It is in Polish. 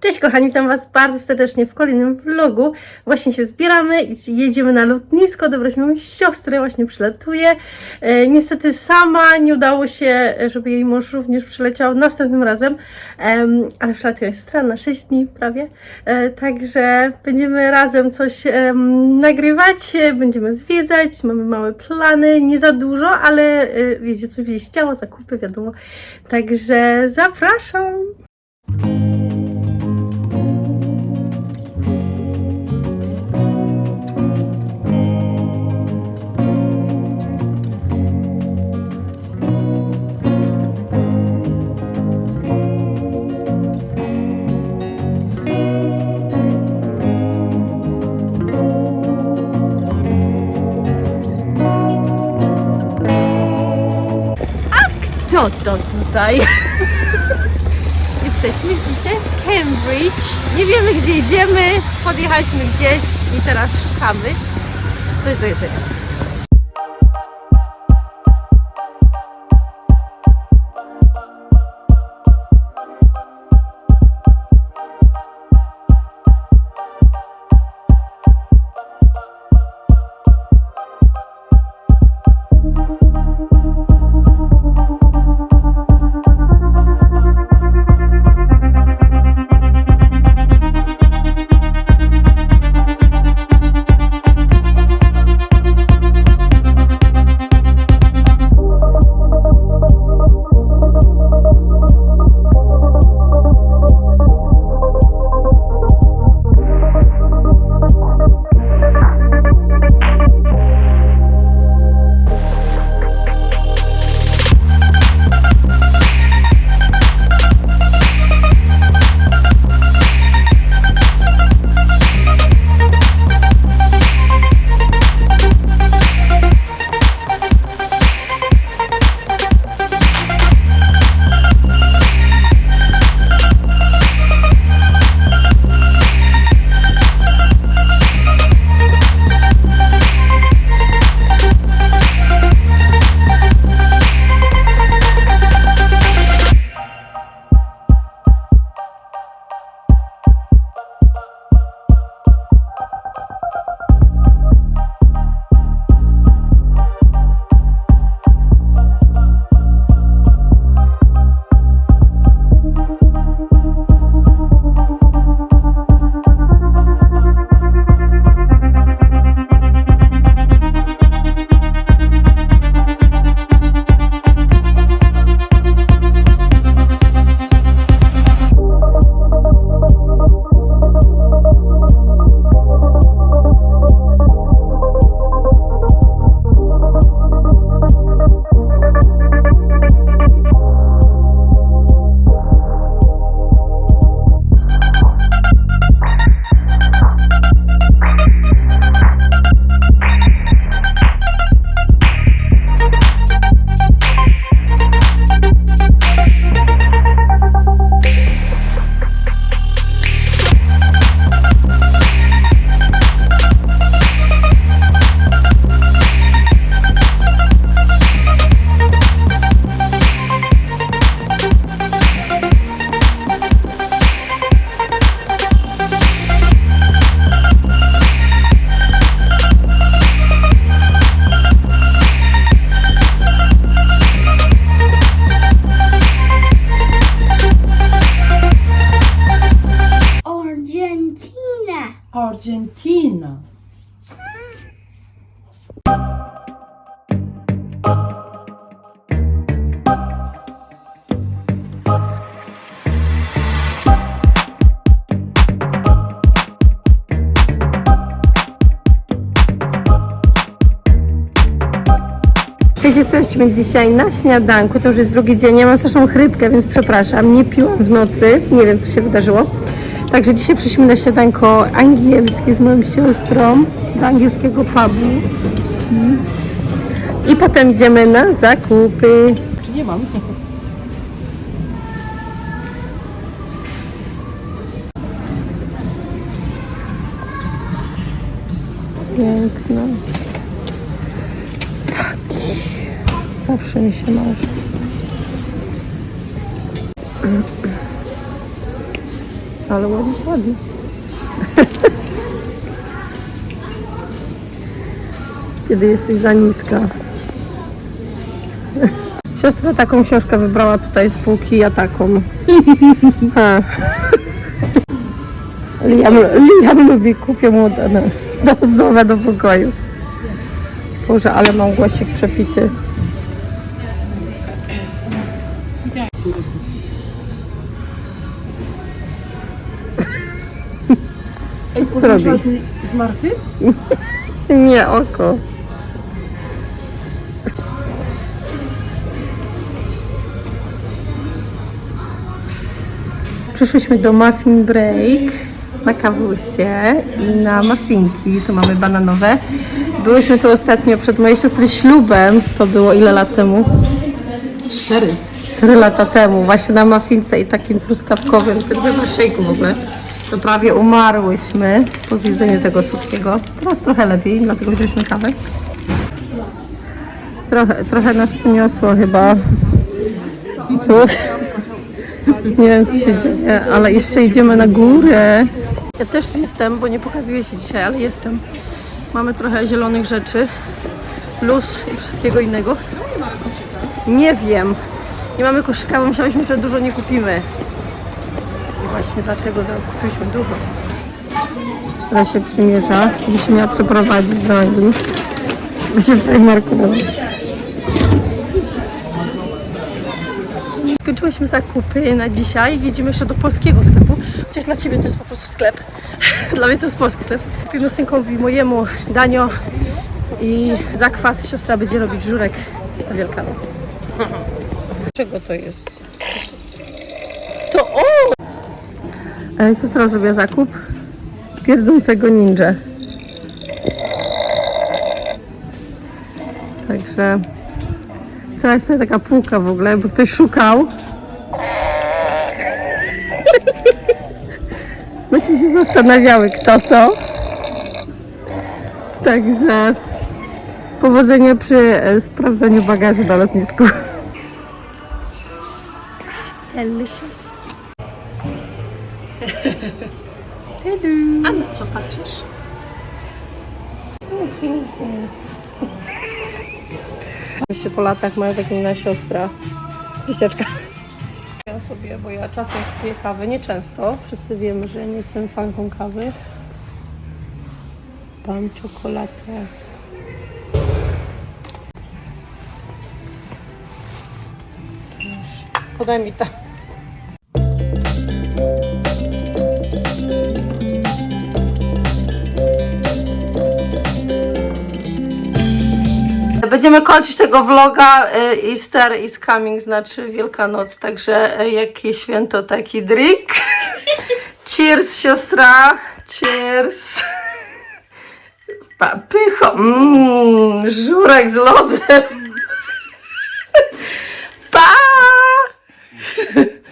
Cześć kochani, witam Was bardzo serdecznie w kolejnym vlogu. Właśnie się zbieramy i jedziemy na lotnisko odebrać moją siostrę, właśnie przylatuje. E, niestety sama nie udało się, żeby jej mąż również przyleciał następnym razem, Em, ale przylatuje siostra na 6 dni prawie. E, także będziemy razem coś em, nagrywać, e, będziemy zwiedzać, mamy małe plany, nie za dużo, ale e, wiecie co, wieść ciało, zakupy, wiadomo. Także zapraszam! Kto to tutaj? Jesteśmy dzisiaj w Cambridge. Nie wiemy gdzie idziemy. Podjechaliśmy gdzieś i teraz szukamy coś do jedzenia. Argentina. Cześć, jesteśmy dzisiaj na śniadanku, to już jest drugi dzień, ja mam straszną chrypkę, więc przepraszam, nie piłam w nocy, nie wiem co się wydarzyło. Także dzisiaj przyszliśmy na śniadanko angielskie z moją siostrą do angielskiego pubu. Mm. I potem idziemy na zakupy. Czy nie mam? Piękne. Taki. Zawsze mi się marzy. Ale ładnie, ładnie. Kiedy jesteś za niska. Siostra taką książkę wybrała tutaj z półki, ja taką. Liam, Liam lubi, kupię mu do, do do pokoju. Boże, ale mam głosik przepity. Podłączyłaś mi z Marty? Nie, oko. Przyszłyśmy do Muffin Break na kawusie i na muffinki. Tu mamy bananowe. Byłyśmy tu ostatnio przed mojej siostry ślubem. To było ile lat temu? Cztery. 4 lata temu, właśnie na muffince i takim truskawkowym, tym chyba szejku w ogóle. To prawie umarłyśmy po zjedzeniu tego słodkiego. Teraz trochę lepiej, dlatego wzięliśmy kawę. Trochę, trochę nas poniosło chyba. Nie wiem co się dzieje, ale jeszcze idziemy na górę. Ja też jestem, bo nie pokazuję się dzisiaj, ale jestem. Mamy trochę zielonych rzeczy, luz i wszystkiego innego. Nie wiem. Nie mamy koszyka, bo myślałyśmy, że dużo nie kupimy. Właśnie dlatego zakupiliśmy dużo. Która się przymierza, się miała przeprowadzić do Anglii. Będzie w Primarku robić. Skończyłyśmy zakupy na dzisiaj. Jedziemy jeszcze do polskiego sklepu. Chociaż dla Ciebie to jest po prostu sklep. dla mnie to jest polski sklep. Kupimy synkowi mojemu danio i zakwas. Siostra będzie robić żurek na Wielkanoc. Czego to jest? To o! Siostra zrobiła zakup pierdzącego ninja. Także cała jest taka półka w ogóle, bo ktoś szukał. Myśmy się zastanawiały, kto to. Także powodzenia przy e, sprawdzaniu bagażu na lotnisku. Delicious. A na co patrzysz? Jeszcze po latach moja zaginna siostra, piesieczka. Ja sobie, bo ja czasem kupuję kawę, nie często. Wszyscy wiemy, że nie jestem fanką kawy. Mam czekoladę. Podaj mi to. Będziemy kończyć tego vloga. y, Easter is coming, znaczy Wielkanoc, także y, jakie święto, taki drink. Cheers, siostra. Cheers. Pa- Pycho. Mmm, żurek z lodem.